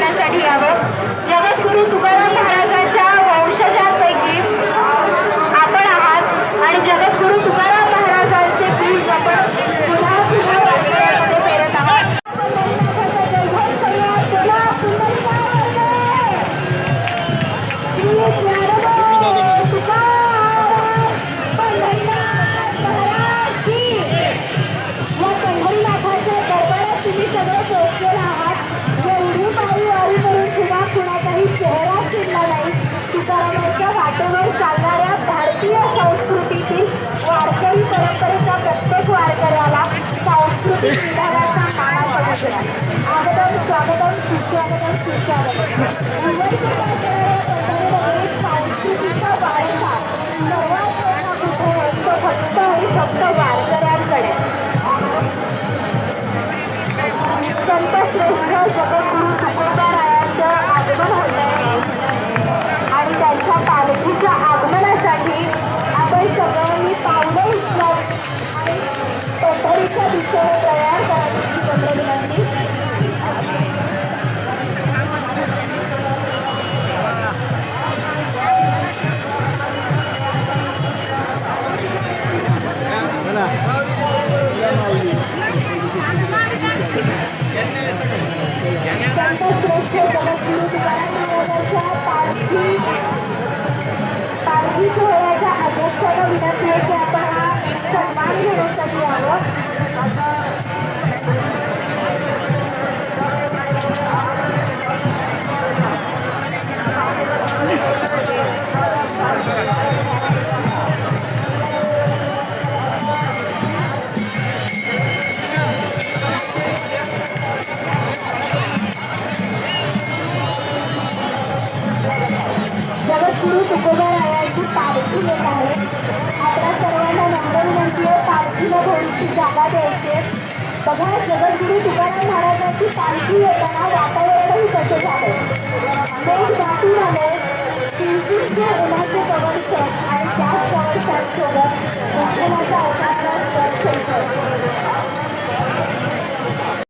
करण्यासाठी यावं. आगदम स्वागतम सुस्वागतम सुस्वागतम मुंबईच्या वारकऱ्याला पंढरीनगरीत संस्कृतीचा वारसा सर्वात मोठा कुठे असतो फक्त आणि फक्त वारकऱ्यांकडे संत श्रेष्ठ जगद्गुरु उचलत आणि पंढरीच्या दिशेने गुरु तुकोबारायांची पालखी येत आहे. आपल्या सर्वांना नम्र म्हणजे पालखीला थोडीशी जागा द्यायची बघा जगद्गुरु तुकाराम महाराजांची पालखी येताना वातावरणही कसं झालं मेघ दाटून आले तीनशे उन्हाचे कवर्ष आणि त्याच कवर्षांसोबत दर्शनाचा